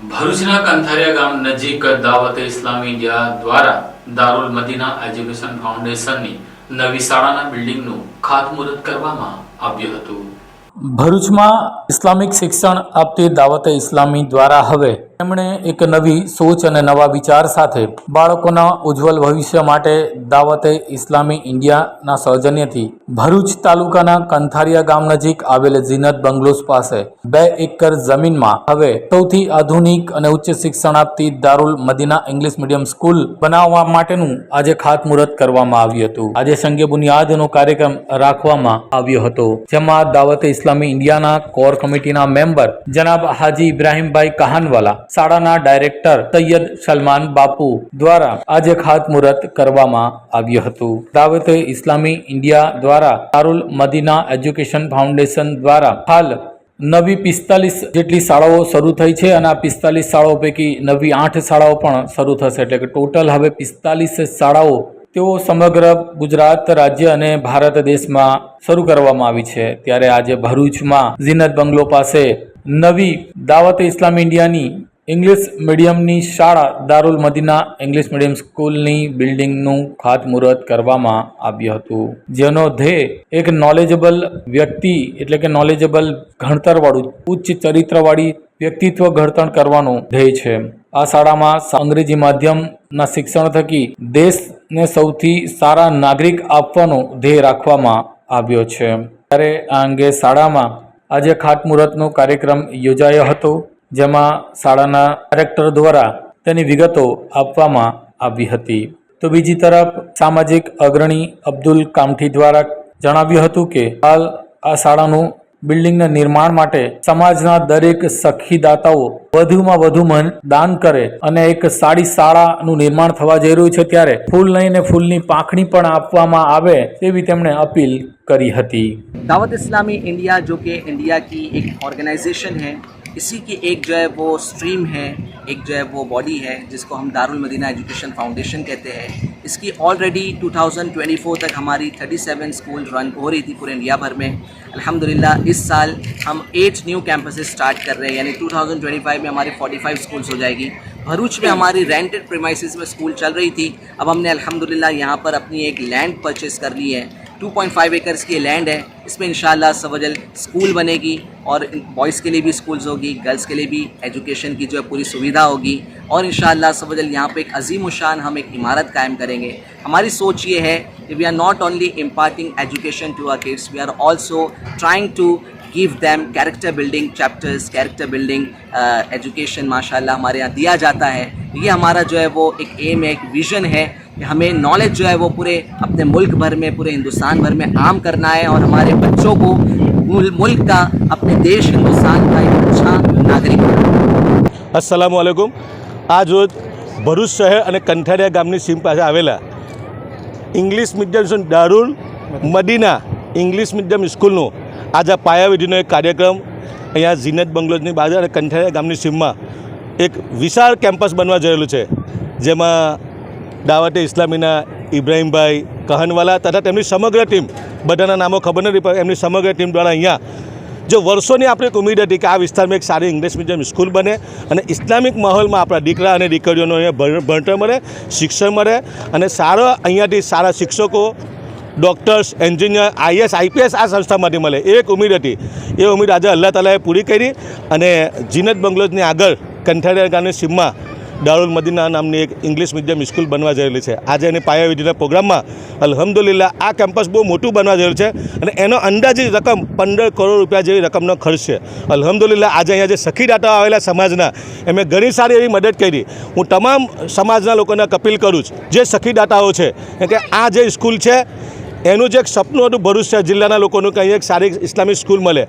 ભરૂચના કંથારિયા ગામ નજીક દાવત ઇસ્લામી ઇન્ડિયા દ્વારા દારૂલ મદીના એજ્યુકેશન ફાઉન્ડેશનની નવી શાળાના બિલ્ડિંગનું ખાતમુહૂર્ત કરવામાં આવ્યું હતું. ભરૂચમાં ઇસ્લામિક શિક્ષણ આપતી દાવતે ઇસ્લામી દ્વારા હવે તેમણે એક નવી સોચ અને નવા વિચાર સાથે બાળકોના ઉજ્જવલ ભવિષ્ય માટે દાવતે ઇસ્લામી ઇન્ડિયાના સૌજન્યથી ભરૂચ તાલુકાના કંથારિયા ગામ નજીક આવેલ ઝીનત બંગલોઝ પાસે બે એકર જમીનમાં હવે સૌથી આધુનિક અને ઉચ્ચ શિક્ષણ આપતી Darul Madina English medium school બનાવવા માટેનું આજે ખાતમુહૂર્ત કરવામાં આવ્યું હતું. આજે સંગે બુનિયાદનો કાર્યક્રમ રાખવામાં આવ્યો હતો. જેમાં દાવતે ઇસ્લામી ઇન્ડિયાના કોર કમિટીના મેમ્બર જનાબ હાજી ઇબ્રાહીમભાઈ કહાનવાલા શાળાના ડાયરેક્ટર સૈયદ સલમાન બાપુ દ્વારા આજે ખાતમુહૂર્ત કરવામાં આવ્યું હતું. દાવતે ઇસ્લામી ઇન્ડિયા દ્વારા તારુલ મદીના એજ્યુકેશન ફાઉન્ડેશન દ્વારા હાલ નવી પિસ્તાલીસ જેટલી શાળાઓ શરૂ થઈ છે અને આ પિસ્તાલીસ શાળાઓ પૈકી નવી આઠ શાળાઓ પણ શરૂ થશે. એટલે કે ટોટલ હવે પિસ્તાલીસ શાળાઓ તેઓ સમગ્ર ગુજરાત રાજ્ય અને ભારત દેશમાં શરૂ કરવામાં આવી છે. ત્યારે આજે ભરૂચમાં ઝીનત બંગલો પાસે નવી દાવત ઇસ્લામ ઇન્ડિયાની ઇંગ્લિશ મીડિયમની શાળા દારુલ મદીના ઇંગ્લિશ મીડિયમ સ્કૂલની બિલ્ડિંગનું ખાતમુહૂર્ત કરવામાં આવ્યું હતું, જેનો ધ્યેય એક નોલેજેબલ વ્યક્તિ એટલે કે નોલેજેબલ ઘણતરવાળું ઉચ્ચ ચરિત્રવાળી વ્યક્તિત્વ ઘડતર કરવાનું ધ્યેય છે. આ શાળામાં અંગ્રેજી માધ્યમના શિક્ષણ થકી દેશને સૌથી સારા નાગરિક આપવાનો ધ્યેય રાખવામાં આવ્યો છે. ત્યારે આ અંગે શાળામાં આજે ખાતમુહૂર્તનો કાર્યક્રમ યોજાયો હતો. જેમાં શાળાના ડાયરેક્ટર દ્વારા તેની વિગતો આપવામાં આવી હતી. તો બીજી તરફ સામાજિક અગ્રણી અબ્દુલ કામઠી દ્વારા જણાવ્યું હતું કે, હાલ આ શાળાનું બિલ્ડિંગના નિર્માણ માટે સમાજના દરેક સખીદાતાઓ વધુમાં વધુ મન દાન કરે અને એક સાડી શાળાનું નિર્માણ થવા જઈ રહ્યું છે ત્યારે ફૂલ લઈને ફૂલની પાંખણી પણ આપવામાં આવે તેવી તેમણે અપીલ કરી હતી. દાવત ઇસ્લામી ઇન્ડિયા જો કે ઇન્ડિયા કી એક ઓર્ગેનાઇઝેશન હૈ इसी की एक जो है वो स्ट्रीम है, एक जो है वो बॉडी है, जिसको हम दारुल मदीना एजुकेशन फाउंडेशन कहते हैं। इसकी ऑलरेडी 2024 तक हमारी 37 स्कूल रन हो रही थी पूरे इंडिया भर में। अल्हम्दुलिल्लाह इस साल हम एट न्यू कैंपसेस स्टार्ट कर रहे हैं, यानी 2025 में हमारी 45 स्कूल्स हो जाएगी। भरूच में हमारी रेंटेड प्रीमाइसिस में स्कूल चल रही थी। अब हमने अल्हम्दुलिल्लाह यहाँ पर अपनी एक लैंड परचेस कर ली है। 2.5 एकर्स की लैंड है। इसमें इंशाल्लाह सवजल स्कूल बनेगी और बॉयज़ के लिए भी स्कूल्स होगी, गर्ल्स के लिए भी एजुकेशन की जो है पूरी सुविधा होगी। और इंशाल्लाह सवजल यहाँ पे एक अजीम शान हम एक इमारत कायम करेंगे। हमारी सोच ये है कि we are not only imparting education to our kids we are also trying to give them character building chapters character building education माशाल्लाह हमारे यहाँ दिया जाता है। ये हमारा जो है वो एक एम है, एक विज़न है। हमें नॉलेज जो है वो पूरे अपने मुल्क भर में पूरे हिंदुस्तान भर में आम करना है और हमारे बच्चों को मुल- मुल्क का अपने देश हिंदुस्तान का एक अच्छा नागरिक बनाना અસલામ વાલેકુમ આજ રોજ ભરૂચ શહેર અને કંઠારિયા ગામની સીમ પાસે આવેલા English medium Darul Madina English medium સ્કૂલનો આજે આ પાયાવિધિનો એક કાર્યક્રમ અહીંયા ઝીનત બંગલોઝની બાજુ અને કંઠારિયા ગામની સીમમાં એક વિશાળ કેમ્પસ બનવા જયેલું છે જેમાં દાવતે ઇસ્લામીના ઇબ્રાહીમભાઈ કહનવાલા તથા તેમની સમગ્ર ટીમ, બધાના નામો ખબર નથી, પણ એમની સમગ્ર ટીમ દ્વારા અહીંયા જો વર્ષોની આપણે એક ઉમેદ હતી કે આ વિસ્તારમાં એક સારી ઇંગ્લિશ મીડિયમ સ્કૂલ બને અને ઇસ્લામિક માહોલમાં આપણા દીકરા અને દીકરીઓનો અહીંયા ભણ- ભણતર મળે, શિક્ષણ મળે અને સારા અહીંયાથી સારા શિક્ષકો, ડૉક્ટર્સ, એન્જિનિયર આઈએસ આઈપીએસ આ સંસ્થામાંથી મળે. એક ઉમેદ હતી. એ ઉમેદ આજે અલ્લાહ તાલાએ પૂરી કરી અને જીનત બંગલોજની આગળ કંઠારિયા ગામની સીમમાં દારુલ મદીના નામની એક ઇંગ્લિશ મીડિયમ સ્કૂલ બનવા જયેલી છે. આજે એની પાયાવિધિના પ્રોગ્રામમાં અલહમદુલિલ્લા આ કેમ્પસ બહુ મોટું બનવા જયેલું છે અને એનો અંદાજિત રકમ પંદર કરોડ રૂપિયા જેવી રકમનો ખર્ચ છે. અલહમદુલિલ્લા આજે અહીંયા જે સખી દાતા આવેલા સમાજના એમણે ઘણી સારી એવી મદદ કરી. હું તમામ સમાજના લોકોને અપીલ કરું છું, જે સખીદાતાઓ છે કેમ કે આ જે સ્કૂલ છે એનું જે એક સપનું હતું ભરૂચ શહેર જિલ્લાના લોકોનું કે અહીંયા એક સારી ઇસ્લામિક સ્કૂલ મળે.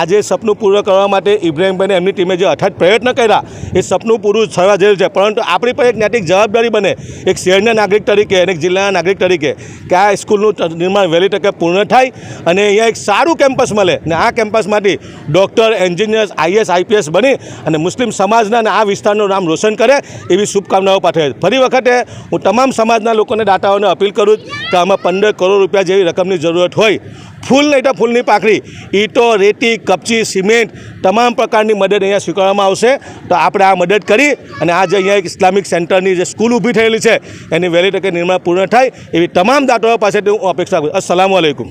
આજે સપનું પૂરું કરવા માટે ઇબ્રાહીમભાઈને એમની ટીમે જે અથાગ પ્રયત્ન કર્યા, એ સપનું પૂરું થવા જેવું છે. પરંતુ આપણી પણ એક નૈતિક જવાબદારી બને, એક શહેરના નાગરિક તરીકે અને એક જિલ્લાના નાગરિક તરીકે, કે આ સ્કૂલનું નિર્માણ વહેલી તકે પૂર્ણ થાય અને અહીંયા એક સારું કેમ્પસ મળે. અને આ કેમ્પસમાંથી ડૉક્ટર, એન્જિનિયર્સ આઈએસ આઈપીએસ બની અને મુસ્લિમ સમાજના અને આ વિસ્તારનું નામ રોશન કરે એવી શુભકામનાઓ પાઠવે ફરી વખતે હું તમામ સમાજના લોકોને દાતાઓને અપીલ કરું કે આમાં પંદર કરોડ રૂપિયા ટકા જેવી રકમની જરૂરત હોય, ફૂલ નહીં તો ફૂલની પાકડી ઈંટો, રેતી, કપચી, સિમેન્ટ તમામ પ્રકારની મદદ અહીંયા સ્વીકારવામાં આવશે. તો આપણે આ મદદ કરી અને આજે અહીંયા એક ઇસ્લામિક સેન્ટરની જે સ્કૂલ ઊભી થયેલી છે, એની વહેલી તકે નિર્માણ પૂર્ણ થાય એવી તમામ દાતાઓ પાસેથી હું અપેક્ષા કરું અસલામ આલેકુમ